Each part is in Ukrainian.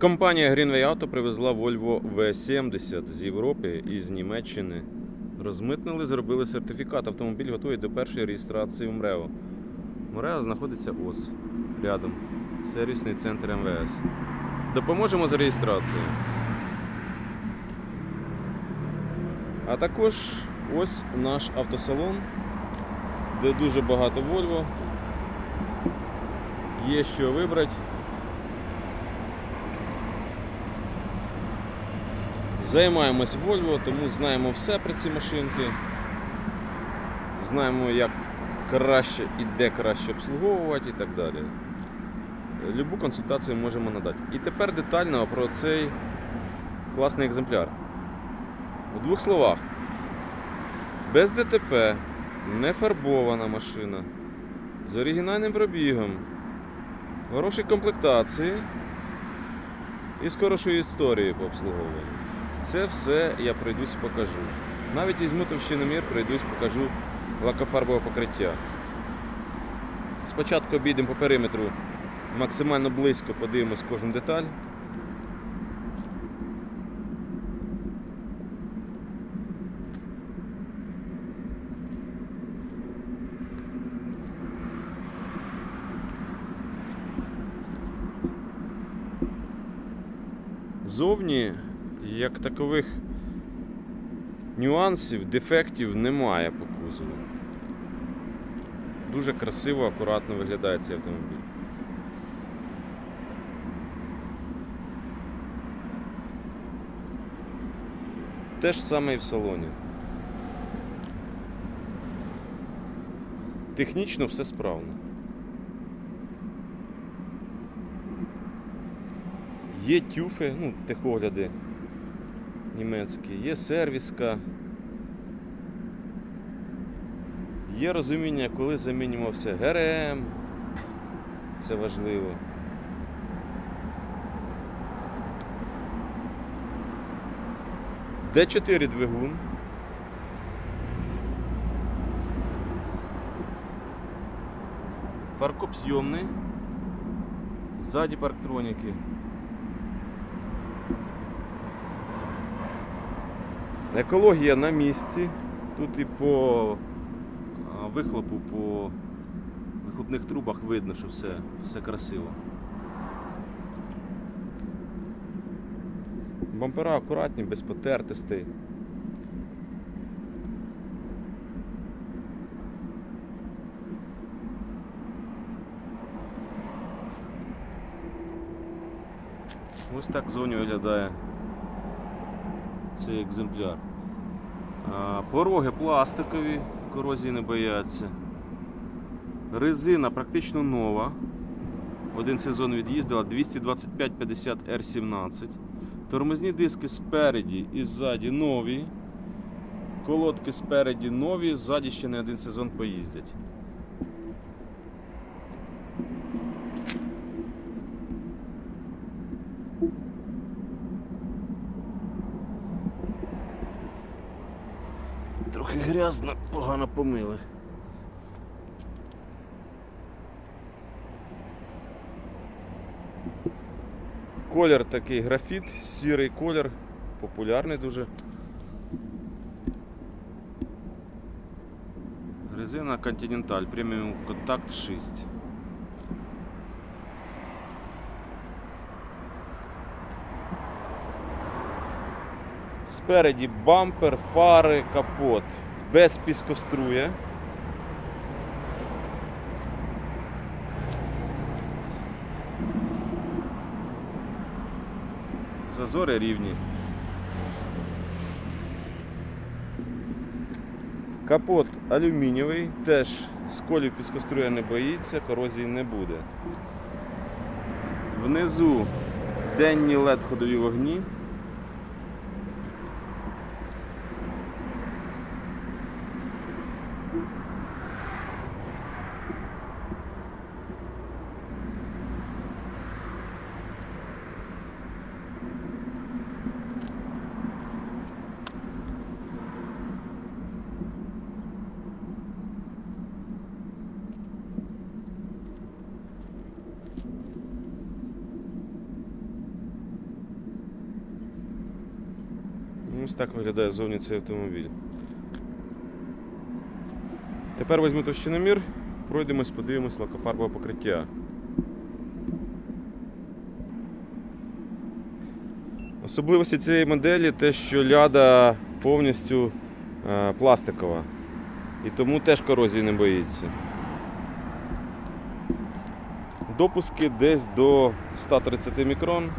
Компанія Greenway Auto привезла Volvo V70 з Європи і з Німеччини. Розмитнили, зробили сертифікат. Автомобіль готовий до першої реєстрації в МРЕО. МРЕО знаходиться ось рядом. Сервісний центр МВС. Допоможемо з реєстрацією. А також ось наш автосалон, де дуже багато Volvo. Є що вибрати. Займаємось Volvo, тому знаємо все про ці машинки. Знаємо, як краще і де краще обслуговувати і так далі. Любу консультацію можемо надати. І тепер детально про цей класний екземпляр. У двох словах. Без ДТП, не фарбована машина, з оригінальним пробігом, хорошій комплектації і з хорошою історією по обслуговуванню. Це все я пройдусь покажу. Навіть візьму товщиномір, пройдусь, покажу лакофарбове покриття. Спочатку обійдемо по периметру максимально близько, подивимось кожну деталь. Зовні, як такових нюансів, дефектів немає по кузову. Дуже красиво, акуратно виглядає цей автомобіль. Те ж саме і в салоні. Технічно все справно. Є тюфи, ну, техогляди німецькі, є сервіска. Є розуміння, коли замінювався ГРМ. Це важливо. Д4 двигун. Фаркоп съемний. Ззаді парктроніки. Екологія на місці. Тут і по вихлопу, по вихлопних трубах видно, що все, все красиво. Бампера акуратні, без потертостей. Ось так зовні виглядає цей екземпляр. Пороги пластикові, корозії не бояться. Резина практично нова. Один сезон від'їздила 225-50 R17. Тормозні диски спереді і ззаді нові. Колодки спереді нові, ззаді ще не один сезон поїздять. Грязно, погано помили. Колір такий графіт, сірий колір, популярний дуже. Резина Continental Premium Contact 6. Спереді бампер, фари, капот. Без піскоструя. Зазори рівні. Капот алюмінієвий, теж сколів піскоструя не боїться, корозії не буде. Внизу денні LED ходові вогні. Ось так виглядає зовні цей автомобіль. Тепер візьму товщиномір, пройдемось, подивимось лакофарбове покриття. Особливості цієї моделі те, що ляда повністю е, пластикова. І тому теж корозії не боїться. Допуски десь до 130 мікрон.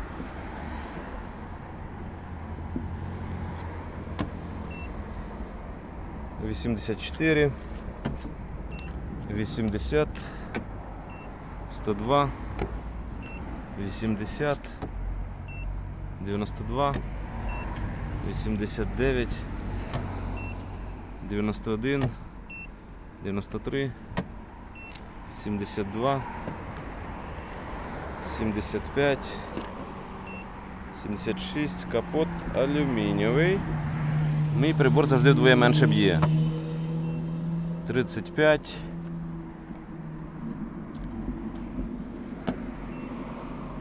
84, 80, 102, 80, 92, 89, 91, 93, 72, 75, 76, капот алюмінієвий. Мій прибор завжди вдвоє менше б'є. 35.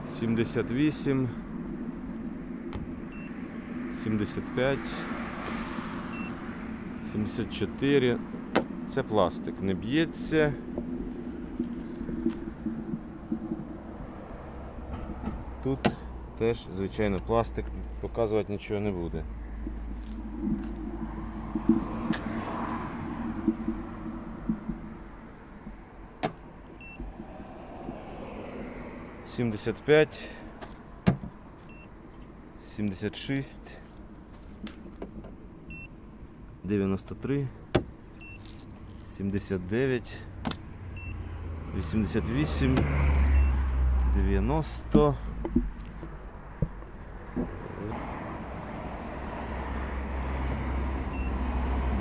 Сімдесят вісім. Сімдесят п'ять. Сімдесят чотири. Це пластик, не б'ється. Тут теж, звичайно, пластик, показувати нічого не буде. 75, 76, 93, 79, 88, 90.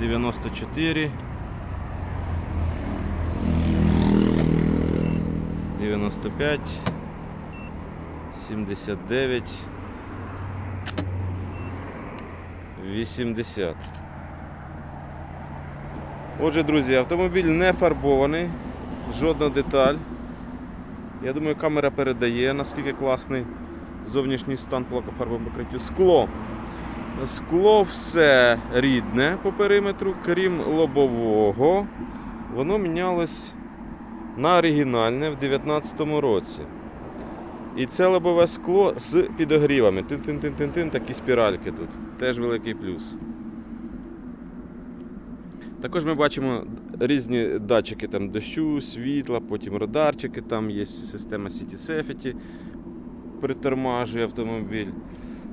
Девяносто четыре. 95 79 80 Отже, друзі, автомобіль не фарбований, жодна деталь. Я думаю, камера передає, наскільки класний зовнішній стан по лакофарбовому покриттю. Скло. Скло все рідне по периметру, крім лобового. Воно мінялось на оригінальне в 2019 році. І це лобове скло з підогрівами. Тин-тин-тин-тин-тин, такі спіральки тут. Теж великий плюс. Також ми бачимо різні датчики там дощу, світла, потім радарчики, там є система City Safety, притормажує автомобіль.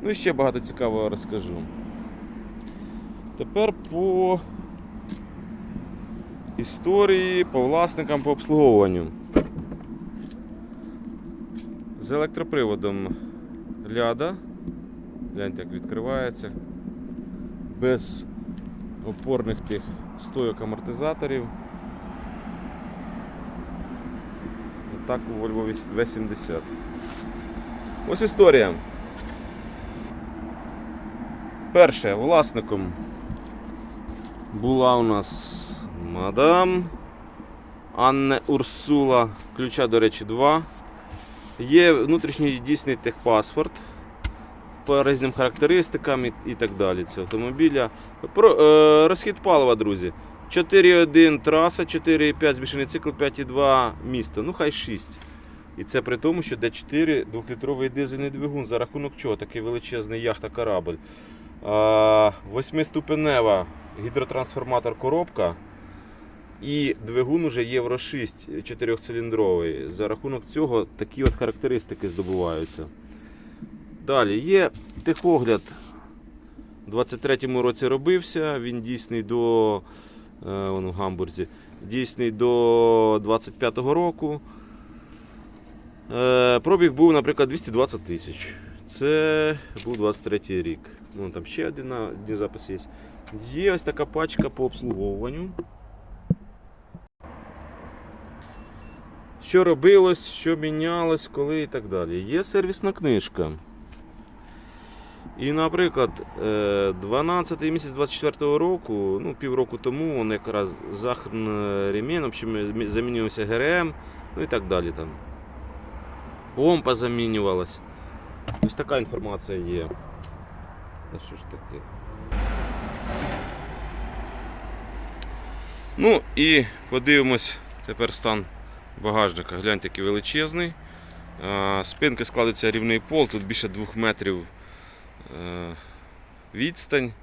Ну і ще багато цікавого розкажу. Тепер по історії, по власникам, по обслуговуванню. З електроприводом ляда. Гляньте, як відкривається. Без опорних тих стойок амортизаторів. Отак у Volvo V70. Ось історія. Перше, власником була у нас мадам Анне Урсула. Ключа, до речі, два. Є внутрішній дійсний техпаспорт по різним характеристикам і, і так далі цього автомобіля. Про, е, розхід палива, друзі. 4,1 траса, 4,5 збільшений цикл, 5,2 місто. Ну хай 6. І це при тому, що D4 двохлітровий дизельний двигун, за рахунок чого такий величезний яхта корабль. Восьмиступенева гідротрансформатор коробка. І двигун уже Євро 6 4-циліндровий. За рахунок цього такі от характеристики здобуваються. Далі є техогляд. У 23-му році робився, він дійсний до е, вон в Гамбурзі, дійсний до 25-го року. Е, Пробіг був, наприклад, 220 тисяч. Це був 23 рік. Вон там ще один запис є. Є ось така пачка по обслуговуванню. що робилось, що мінялось, коли і так далі. Є сервісна книжка. І, наприклад, е, 12 місяць 24 року, ну, півроку тому, он якраз захрен ремінь, общем, замінювався ГРМ, ну і так далі. там. Помпа замінювалась. Ось така інформація є. Та що ж таке? Ну і подивимось тепер стан багажника. Гляньте, який величезний. Спинки складуться рівний пол, тут більше 2 метрів е, відстань.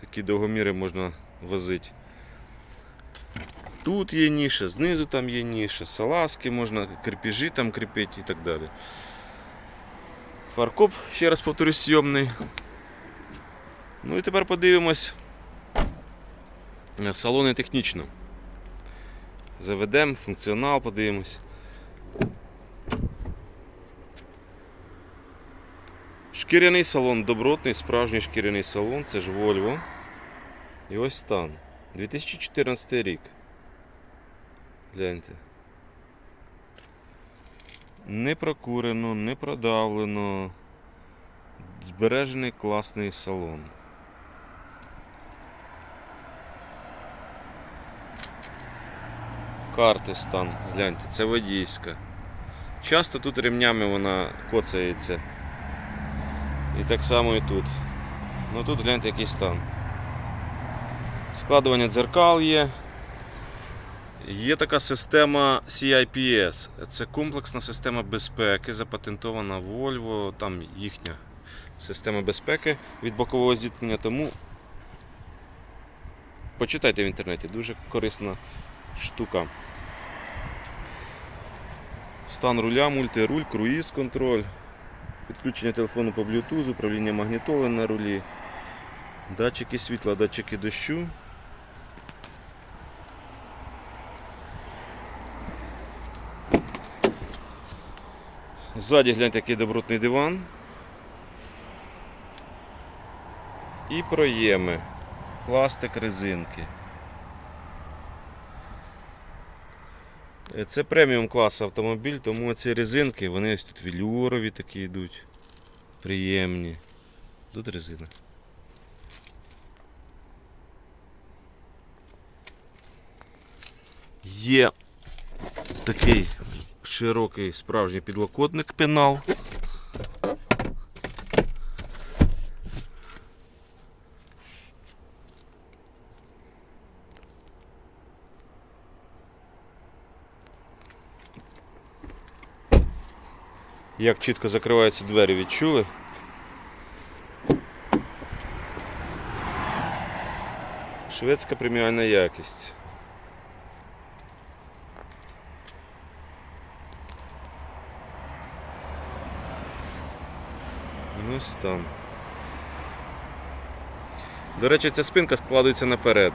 Такі довгоміри можна возити. Тут є ніша, знизу там є ніша, салазки можна, крепежі там кріпити і так далі. Фаркоп, ще раз повторюсь, сйомний. Ну і тепер подивимось е, салони технічно. Заведемо, функціонал подивимось. Шкіряний салон, добротний, справжній шкіряний салон, це ж Volvo. І ось стан. 2014 рік. Гляньте. Не прокурено, не продавлено. Збережений класний салон. Карти стан, гляньте, це водійська. Часто тут ремнями вона коцається. І так само і тут. Ну тут гляньте який стан. Складування дзеркал є. Є така система CIPS. Це комплексна система безпеки, запатентована Volvo, там їхня система безпеки від бокового зіткнення. Тому почитайте в інтернеті, дуже корисна штука. Стан руля, мультируль, круїз контроль, підключення телефону по Bluetooth, управління магнітоли на рулі, датчики світла, датчики дощу. Ззаді гляньте, який добротний диван. І проєми. Пластик, резинки. Це преміум клас автомобіль, тому ці резинки, вони ось тут велюрові такі йдуть. Приємні. Тут резина. Є такий широкий справжній підлокотник пенал. Як чітко закриваються двері, відчули? Шведська преміальна якість. Ну, стан. До речі, ця спинка складається наперед.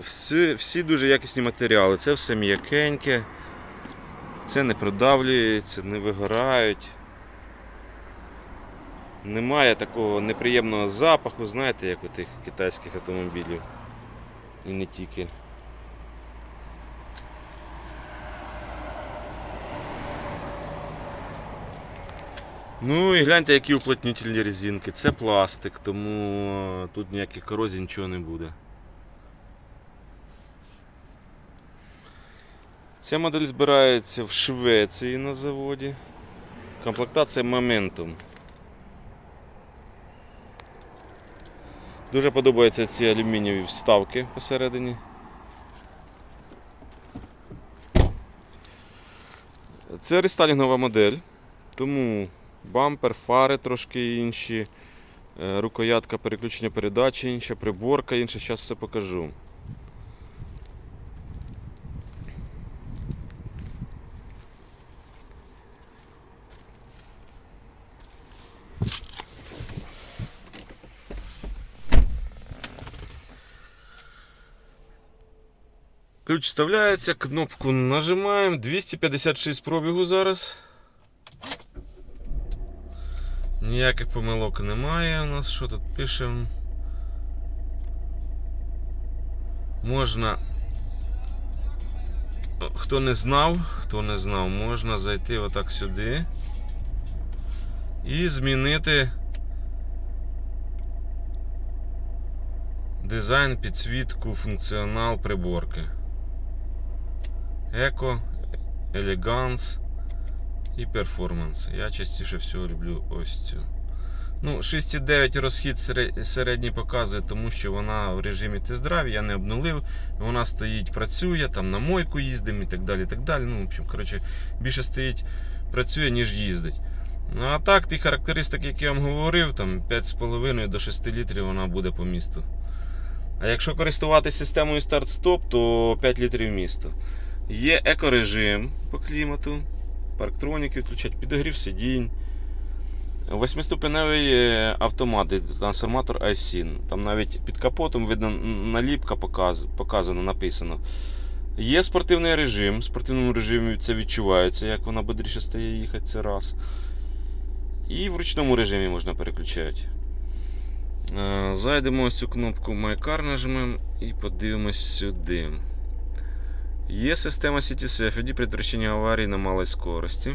Всі, всі дуже якісні матеріали. Це все м'якеньке, це не продавлюється, не вигорають. Немає такого неприємного запаху, знаєте, як у тих китайських автомобілів. І не тільки. Ну і гляньте, які уплотнительні резинки. Це пластик, тому тут ніяких корозій нічого не буде. Ця модель збирається в Швеції на заводі. Комплектація Momentum. Дуже подобаються ці алюмінієві вставки посередині. Це рестайлінгова модель, тому бампер, фари трошки інші, е, рукоятка переключення передачі інша, приборка інша, зараз все покажу. Ключ вставляється, кнопку нажимаємо. 256 пробігу зараз. Ніяких помилок немає у нас. Що тут пишемо? Можна. Хто не знав, хто не знав, можна зайти отак сюди і змінити дизайн, підсвітку, функціонал приборки. Еко, елеганс і перформанс. Я частіше всього люблю ось цю. Ну, 6,9 розхід середній показує, тому що вона в режимі тест-драйв, я не обнулив. Вона стоїть, працює, там на мойку їздимо і так далі. так далі. Ну, в общем, коротше, більше стоїть, працює, ніж їздить. Ну а так, ті характеристики, які я вам говорив, там 5,5 до 6 літрів вона буде по місту. А якщо користуватися системою старт-стоп, то 5 літрів місто. Є екорежим по клімату, парктроніки відключать, підогрів сидінь. Восьмиступеневий е, автомат, трансформатор iSyn. Там навіть під капотом видно наліпка показана, написано. Є спортивний режим. В спортивному режимі це відчувається, як вона бодріше стає їхати, це раз. І в ручному режимі можна переключати. Е, Зайдемо ось цю кнопку My Car нажмемо і подивимось сюди. Є система іді при втраченні аварії на малій скорості.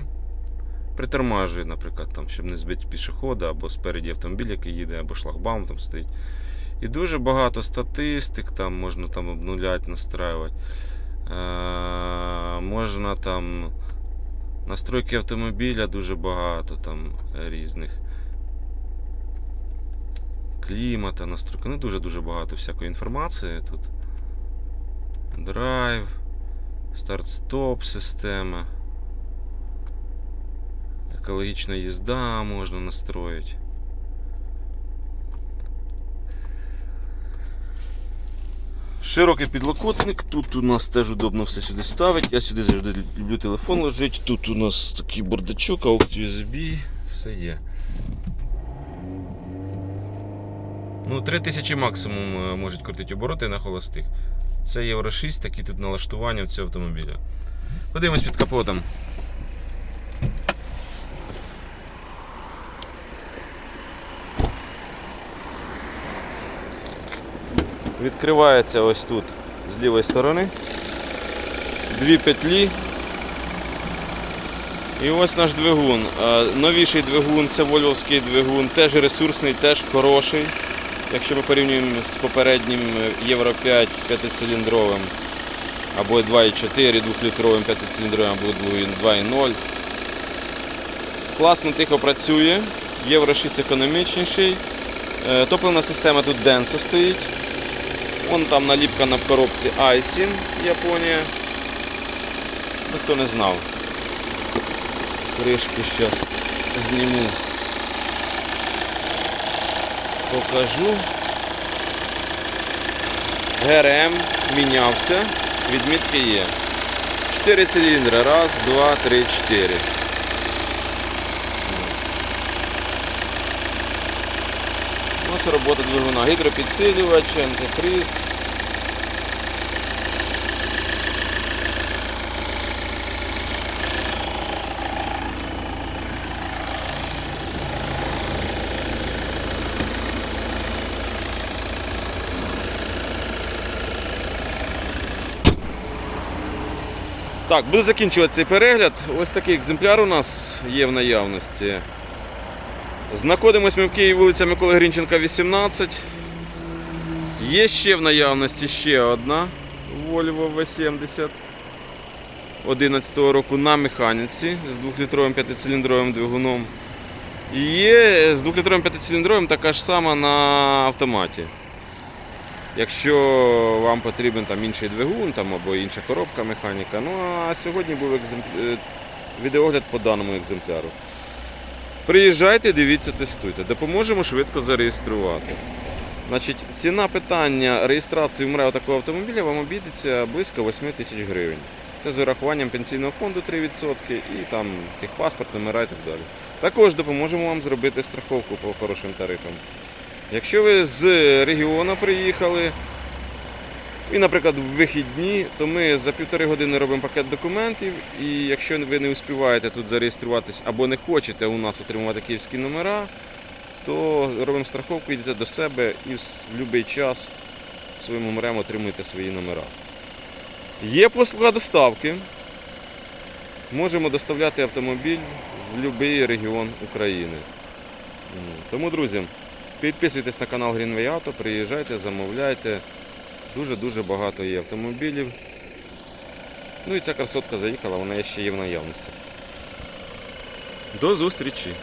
Притормажує, наприклад, там, щоб не збити пішохода, або спереді автомобіль, який їде, або шлагбаум там стоїть. І дуже багато статистик, там можна там обнуляти, настраювати. Е, можна там настройки автомобіля дуже багато там різних. Клімата, настройки. Ну, дуже-дуже багато всякої інформації тут. Драйв, старт-стоп система. Екологічна їзда можна настроїти. Широкий підлокотник, тут у нас теж удобно все сюди ставити. Я сюди завжди люблю телефон лежить. Тут у нас такий бардачок, AUX USB, все є. Ну, 3000 максимум е, можуть крутити обороти на холостих. Це Євро 6, такі тут налаштування в цього автомобіля. Подивимось під капотом. Відкривається ось тут з лівої сторони. Дві петлі. І ось наш двигун. Е, Новіший двигун, це вольвовський двигун, теж ресурсний, теж хороший. Якщо ми порівнюємо з попереднім Євро 5 п'ятициліндровим або 2,4 двохлітровим п'ятициліндровим, або 2,0. Класно тихо працює. Євро 6 економічніший. Е, Топливна система тут Denso стоїть. Вон там наліпка на коробці Aisin, Японія. Ну, хто не знав. Кришку зараз зніму. Покажу. ГРМ мінявся. Відмітки є. 4 циліндри. Раз, два, три, чотири. У нас робота двигуна. Гідропідсилювач, антифриз. Так, буду закінчувати цей перегляд. Ось такий екземпляр у нас є в наявності. Знаходимось ми в Києві, вулиця Миколи Грінченка, 18. Є ще в наявності ще одна Volvo V70 11 року на механіці з 2-літровим 5-циліндровим двигуном. І є з 2-літровим 5-циліндровим така ж сама на автоматі. Якщо вам потрібен там інший двигун там, або інша коробка механіка. Ну а сьогодні був екземп... е, відеогляд по даному екземпляру. Приїжджайте, дивіться, тестуйте. Допоможемо швидко зареєструвати. Значить, ціна питання реєстрації в МРЕО такого автомобіля вам обійдеться близько 8 тисяч гривень. Це з урахуванням пенсійного фонду 3% і там техпаспорт, номера і так далі. Також допоможемо вам зробити страховку по хорошим тарифам. Якщо ви з регіону приїхали, і, наприклад, в вихідні, то ми за півтори години робимо пакет документів. І якщо ви не успіваєте тут зареєструватись або не хочете у нас отримувати київські номера, то робимо страховку, йдете до себе і в будь-який час своїм номером отримуєте свої номера. Є послуга доставки. Можемо доставляти автомобіль в будь-який регіон України. Тому, друзі, підписуйтесь на канал Greenway Auto, приїжджайте, замовляйте. Дуже-дуже багато є автомобілів. Ну і ця красотка заїхала, вона ще є в наявності. До зустрічі!